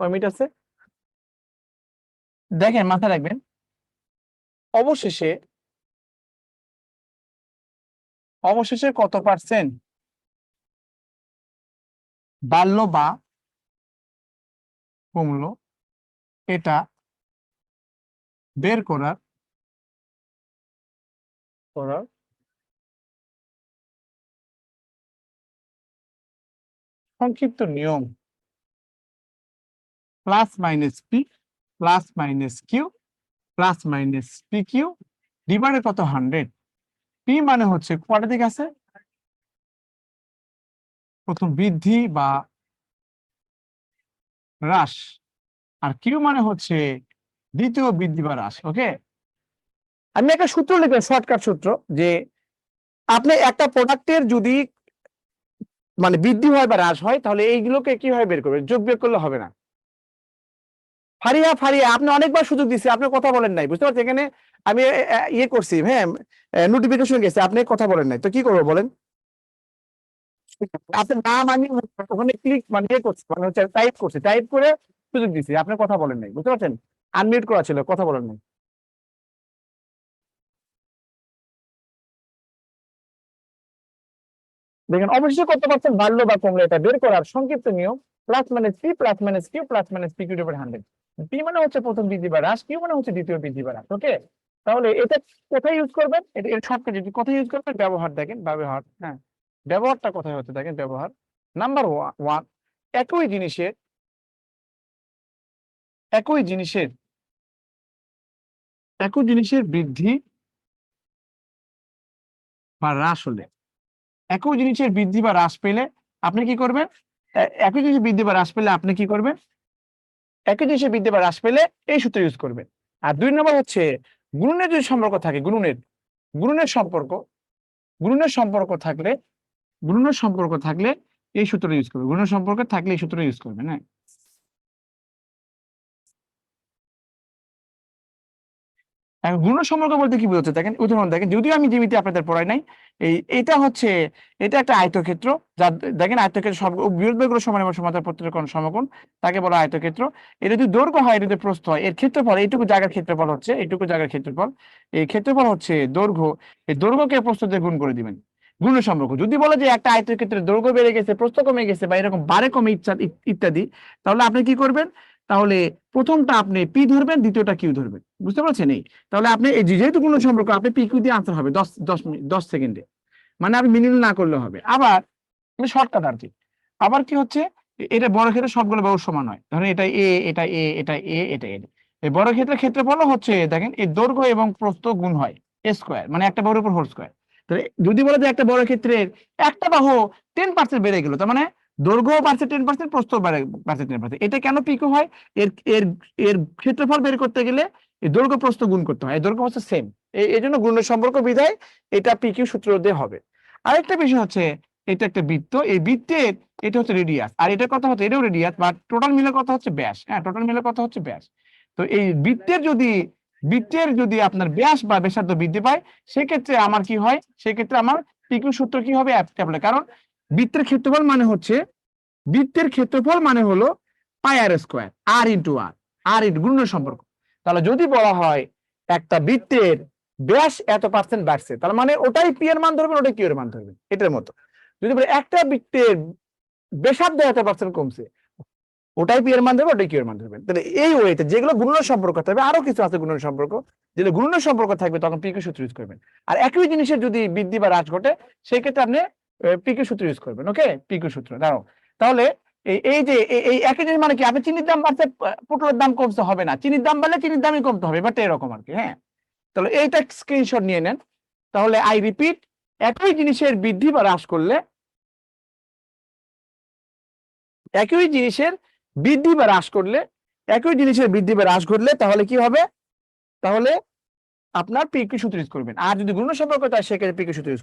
Minute আছে? দেখেন, মাথায় রাখবেন। অবশেষে অবশেষে কত পার্সেন্ট বাড়লো বা কমলো, এটা বের করার করার সংক্ষিপ্ত নিয়ম। Plus minus P plus minus Q plus minus P Q divided কত হান্ড্রেড পি মানে হচ্ছে কটা দিক আছে? প্রথম বৃদ্ধি বা হ্রাস। আর কিউ মানে হচ্ছে দ্বিতীয় বৃদ্ধি বা হ্রাস ওকে আমি একটা সূত্র লিখলাম শর্টকাট সূত্র, যে আপনি একটা প্রোডাক্টের যদি মানে বৃদ্ধি হয় বা হ্রাস হয়, তাহলে এইগুলোকে কীভাবে বের করবেন? যোগ বিয়োগ করলে হবে না। ফারিয়া ফারিয়া, আপনি অনেকবার সুযোগ দিচ্ছি আপনি কথা বলেন নাই, বুঝতে পারছেন? এখানে আমি ইয়ে করছি হ্যাঁ নোটিফিকেশন গেছে, আপনি কথা বলেন নাই, তো কি করব বলেন? আপনার নাম আমি ওখানে ক্লিক মানে ইয়ে করছি মানে হচ্ছে টাইপ করছি টাইপ করে সুযোগ দিচ্ছি আপনি কথা বলেন নাই, বুঝতে পারছেন? আনমিউট করা ছিল, কথা বলেন নাই। দেখেন অবশ্যই কত পার্সেন্ট বাড়লো বা কমলো এটা বের করার সংক্ষিপ্ত নিয়ম plus minus P plus minus Q plus minus P Q divide hundred P মানে হচ্ছে প্রথম বৃদ্ধি বা হ্রাস কিউ মানে হচ্ছে দ্বিতীয় বৃদ্ধি বা হ্রাস ওকে তাহলে এটা কোথায় ইউজ করবেন? এটা এর শর্টকাট যদি কোথায় ইউজ করবেন? ব্যবহার দেখেন, ব্যবহার হ্যাঁ। ব্যবহারটা কোথায় হচ্ছে দেখেন? ব্যবহার নাম্বার ওয়ান একই জিনিসের একই জিনিসের একই জিনিসের বৃদ্ধি বা হ্রাস হলে একই জিনিসের বৃদ্ধি বা হ্রাস পেলে আপনি কি করবেন? একই জিনিসের বৃদ্ধি বা হ্রাস পেলে আপনি কি করবেন? একই জিনিসের বৃদ্ধি বা হ্রাস পেলে এই সূত্র ইউজ করবেন। আর দুই নম্বর হচ্ছে গুণনের যদি সম্পর্ক থাকে, গুণনের গুণনের সম্পর্ক গুণনের সম্পর্ক থাকলে, গুণনের সম্পর্ক থাকলে এই সূত্র ইউজ করবে গুণনের সম্পর্ক থাকলে এই সূত্র ইউজ করবে হ্যাঁ? এখন গুণ সম্পর্ক বলতে কি বোঝাচ্ছে? দেখেন, উদাহরণ দেখেন, যদিও আমি জিমিতে আপনাদের পড়াই নাই, এই, এটা হচ্ছে, এটা একটা আয়তক্ষেত্র, যার, দেখেন আয়তক্ষেত্র সব বৃহৎ সমান এবং সমান্তরাল প্রত্যেক কোণ সমকোণ, তাকে বলা আয়তক্ষেত্র। এটা যদি দৈর্ঘ্য হয় এটা যদি প্রস্থ হয়, এর ক্ষেত্রফল, এইটুকু জায়গার ক্ষেত্রফল হচ্ছে, এইটুকু জায়গার ক্ষেত্রফল, এই ক্ষেত্রফল হচ্ছে দৈর্ঘ্য, এই দৈর্ঘ্যকে প্রস্থ দিয়ে গুণ করে দিবেন গুণ সম্পর্ক। যদি বলে যে একটা আয়তক্ষেত্রের দৈর্ঘ্য বেড়ে গেছে, প্রস্থ কমে গেছে বা এরকম বারে কমে ইচ্ছা- ইত্যাদি, তাহলে আপনি কি করবেন? তাহলে প্রথমটা আপনি পি ধরবেন, দ্বিতীয়টা কিউ ধরবেন। বুঝতে পারছেন এই? তাহলে আপনি এই যেহেতু কোনো সম্পর্ক, আপনি পি কিউ দিয়ে আনসার হবে দশ দশ মিনিট দশ সেকেন্ডে মানে আপনি মিনিমাম না করলে হবে। আবার শর্টকাট আর কি। আবার কি হচ্ছে? এটা বড় ক্ষেত্রে সবগুলো ব্যবহার সমান হয়। ধরেন এটা এ এটা এ এটা এ এটা এ এই বড় ক্ষেত্রে ক্ষেত্রফল হচ্ছে, দেখেন এই দৈর্ঘ্য এবং প্রস্থ গুণ হয় এ স্কোয়ার মানে একটা বাহুর উপর হোল স্কোয়ার তাহলে যদি বলে যে একটা বড় ক্ষেত্রের একটা বাহু টেন পার্সেন্ট বেড়ে গেল, তার মানে দৈর্ঘ্য বাড়ছে টেন পার্সেন্ট প্রস্থ বাড়ছে টেন পার্সেন্ট এটা কেন পিকো হয়? এর এর এর ক্ষেত্রফল বের করতে গেলে দৈর্ঘ্য প্রস্থ গুণ করতে হয়। দৈর্ঘ্য হচ্ছে সেম এই জন্য গুণের সম্পর্ক বিধায় এটা পিকিউ সূত্র দিয়ে হবে। আরেকটা বিষয় হচ্ছে, এটা একটা বৃত্ত। এই বৃত্তের, এটা হচ্ছে রেডিয়াস আর এটা কথা হচ্ছে, এটাও রেডিয়াস বা টোটাল মিলে কথা হচ্ছে ব্যাস। হ্যাঁ টোটাল মিলে কথা হচ্ছে ব্যাস। তো এই বৃত্তের যদি বৃত্তের যদি আপনার ব্যাস বা ব্যাসার্ধ বৃদ্ধি পায়, সেক্ষেত্রে আমার কি হয়? সেক্ষেত্রে আমার পিকিউ সূত্র কি হবে? কারণ বৃত্তের ক্ষেত্রফল মানে হচ্ছে, বৃত্তের ক্ষেত্রফল মানে হলো pi r square r into r r into গুণনের সম্পর্ক। তাহলে যদি বলা হয় একটা বৃত্তের ব্যাস এত পার্সেন্ট বাড়ছে তার মানে ওটাই পি এর মান ধরবেন, ওটাই কিউ এর মান ধরবেন, এটার মতো। যদি বলে একটা বৃত্তের ব্যাসার্ধ এত পার্সেন্ট কমছে, ওটাই পি এর মান ধরবেন ওটাই কিউ এর মান ধরবেন। তাহলে এই ওয়েতে যেগুলো গুণনের সম্পর্ক থাকবে, আরও কিছু আছে গুণনের সম্পর্ক, যেগুলো গুণনের সম্পর্ক থাকবে, তখন পিকিউ সূত্র ইউজ করবেন। আর একই জিনিসের যদি বৃদ্ধি বা হ্রাস ঘটে সেই ক্ষেত্রে আপনি পিকিউ সূত্র ইউজ করবেন ওকে পিকিউ সূত্র, দাঁড়াও। তাহলে এই যে এই- একই জিনিস মানে কি? আপনি চিনির দাম বাড়ছে পটলের দাম কমতে হবে না। চিনির দাম বাড়লে চিনির দামই কমতে হবে বাট এরকম আর কি হ্যাঁ? তাহলে এইটা স্ক্রিনশট নিয়ে নেন। তাহলে আই রিপিট একই জিনিসের বৃদ্ধি বা হ্রাস করলে, একই জিনিসের বৃদ্ধি বা হ্রাস করলে, একই জিনিসের বৃদ্ধি বা হ্রাস ঘটলে তাহলে কি হবে? তাহলে আপনার পিকিউ সূত্র ইউজ করবেন। আর যদি গুণ সম্পর্ক হয় সেক্ষেত্রে পিকিউ সূত্র use